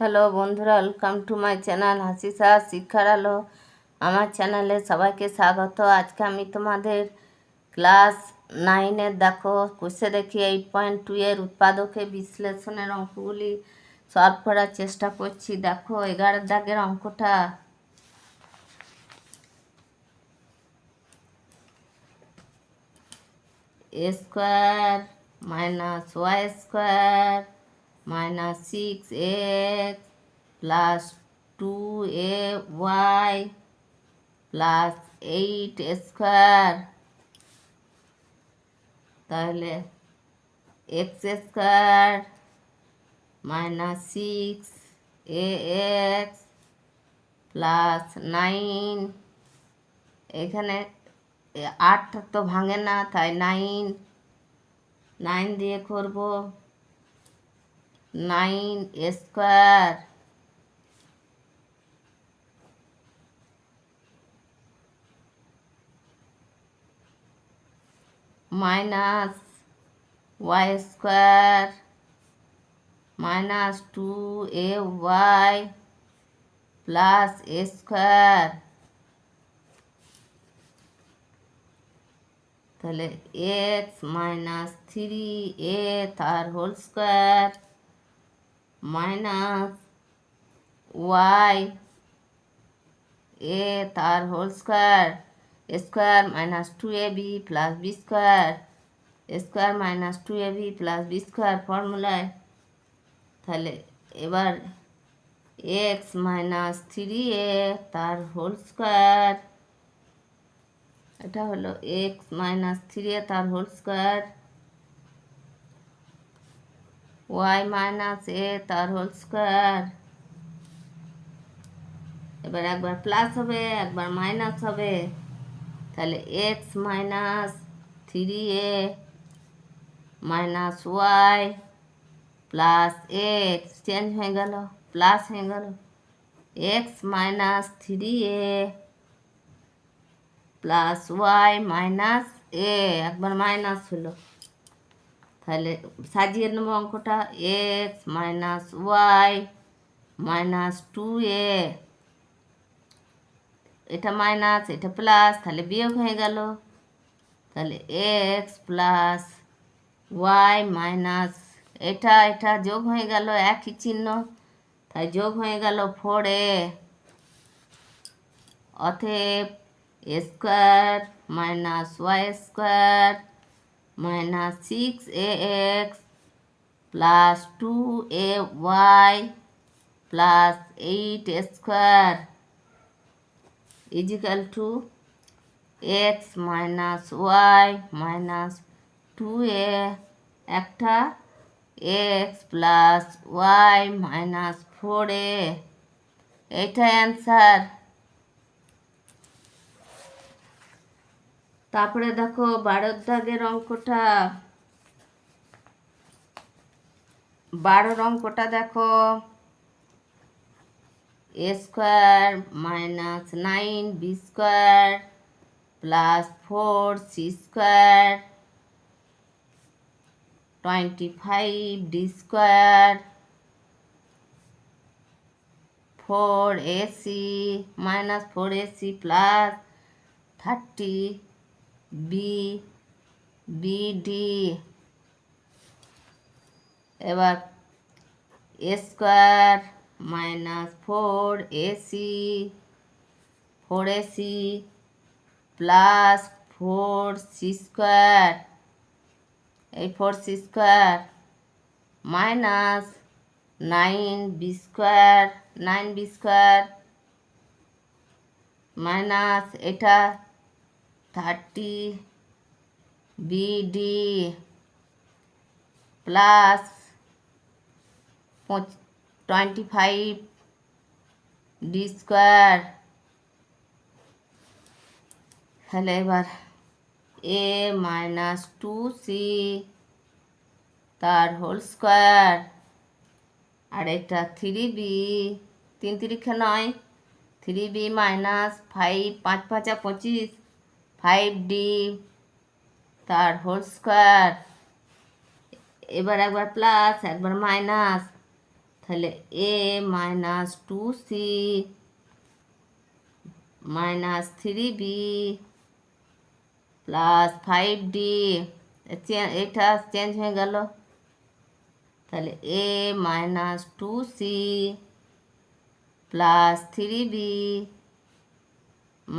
Hello বন্ধুরা welcome to my channel হাসিসা শিক্ষার আলো। আমার চ্যানেলে সবাইকে স্বাগত। আজকে আমি তোমাদের ক্লাস নাইনের দেখো কোষে দেখি এইট পয়েন্ট টু এর উৎপাদকে বিশ্লেষণের অঙ্কগুলি সলভ করার চেষ্টা করছি। দেখো, এগারো দাগের অঙ্কটা। A square minus Y square minus six X plus two A Y plus eight square তাহলে X square minus six A X plus nine এখানে আট তো ভাঙে না, তাই নাইন নাইন দিয়ে করব। Nine square minus Y square minus two A Y plus A square তাহলে এক্স মাইনাস থ্রি এ তার whole square minus Y A তার whole square square minus two A B plus B square square minus two A B plus B square ফর্মুলায়। তাহলে এবার x minus three A তার whole square, এটা হলো x minus three A তার whole square. Y minus A তার whole square এবার একবার plus হবে, একবার মাইনাস হবে। তাহলে X minus three A minus Y plus X change হয়ে গেল প্লাস হয়ে গেল। X minus three A plus Y minus A একবার মাইনাস হলো। তাহলে সাজিয়ে নেব অঙ্কটা X minus Y minus two A এটা মাইনাস এটা প্লাস তাহলে বিয়োগ হয়ে গেল। তাহলে এক্স প্লাস ওয়াই মাইনাস এটা এটা যোগ হয়ে গেল একই চিহ্ন। তাই যোগ হয়ে গেল ফোর এ অতএব square minus Y square minus six A X plus two A Y plus eight square is equal two X minus Y minus two A একটা X plus Y minus four A এইটা answer তারপরে দেখো বারোর দাগের অঙ্কটা। বারোর অঙ্কটা দেখো। A square minus nine, B square plus four, C square twenty five D square four AC minus four AC plus thirty B BD এবার A square minus four AC four AC plus four C square এই four C square minus nine B square nine B square minus এটা thirty BD plus twenty five D square. তাহলে এবার A minus two C তার whole square. আর এটা three B, তিন তিরিখে নয়, three B minus five, পাঁচ পাঁচা পঁচিশ। ফাইভ ডি তার হোল স্কোয়ার এবার একবার প্লাস একবার মাইনাস তাহলে A minus two C minus three B plus five D এটা চেঞ্জ হয়ে গেল। তাহলে A minus two C plus three B